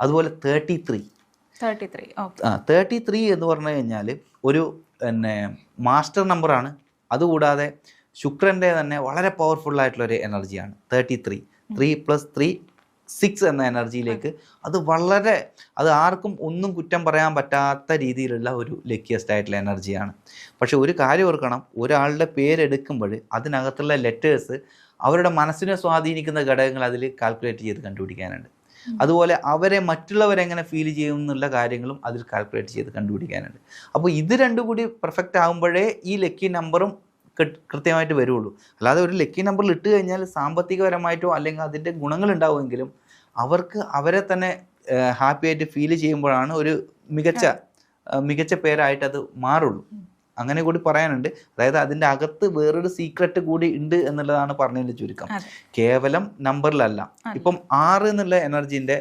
അതുപോലെ thirty three thirty three ആ thirty three എന്ന് പറഞ്ഞു കഴിഞ്ഞാൽ ഒരു പിന്നെ മാസ്റ്റർ നമ്പറാണ് അതുകൂടാതെ ശുക്രന്റെ തന്നെ വളരെ പവർഫുൾ ആയിട്ടുള്ള ഒരു എനർജിയാണ് thirty three three plus three six എന്ന എനർജിയിലേക്ക് അത് വളരെ അത് ആർക്കും ഒന്നും കുറ്റം പറയാൻ പറ്റാത്ത രീതിയിലുള്ള ഒരു ലക്കിയസ്റ്റ് ആയിട്ടുള്ള എനർജിയാണ് പക്ഷെ ഒരു കാര്യം ഓർക്കണം ഒരാളുടെ പേരെടുക്കുമ്പോൾ അതിനകത്തുള്ള ലെറ്റേഴ്സ് അവരുടെ മനസ്സിനെ സ്വാധീനിക്കുന്ന ഘടകങ്ങൾ അതിൽ കാൽക്കുലേറ്റ് ചെയ്ത് കണ്ടുപിടിക്കാനുണ്ട്. അതുപോലെ അവരെ മറ്റുള്ളവരെങ്ങനെ ഫീൽ ചെയ്യും എന്നുള്ള കാര്യങ്ങളും അതിൽ കാൽക്കുലേറ്റ് ചെയ്ത് കണ്ടുപിടിക്കാനുണ്ട്. അപ്പോൾ ഇത് രണ്ടും കൂടി പെർഫെക്റ്റ് ആകുമ്പോഴേ ഈ ലക്കി നമ്പറും കൃത്യമായിട്ട് വരുള്ളൂ അല്ലാതെ ഒരു ലക്കി നമ്പറിൽ ഇട്ട് കഴിഞ്ഞാൽ സാമ്പത്തികപരമായിട്ടോ അല്ലെങ്കിൽ അതിന്റെ ഗുണങ്ങൾ ഉണ്ടാവുമെങ്കിലും അവർക്ക് അവരെ തന്നെ ഹാപ്പി ആയിട്ട് ഫീൽ ചെയ്യുമ്പോഴാണ് ഒരു മികച്ച മികച്ച പേരായിട്ട് അത് മാറുള്ളൂ. അങ്ങനെ കൂടി പറയാനുണ്ട്. അതായത് അതിന്റെ അകത്ത് വേറൊരു സീക്രട്ട് കൂടി ഉണ്ട് എന്നുള്ളതാണ് പറഞ്ഞതിന്റെ ചുരുക്കം. കേവലം നമ്പറിലല്ല. ഇപ്പം ആറ് എന്നുള്ള എനർജീന്റെ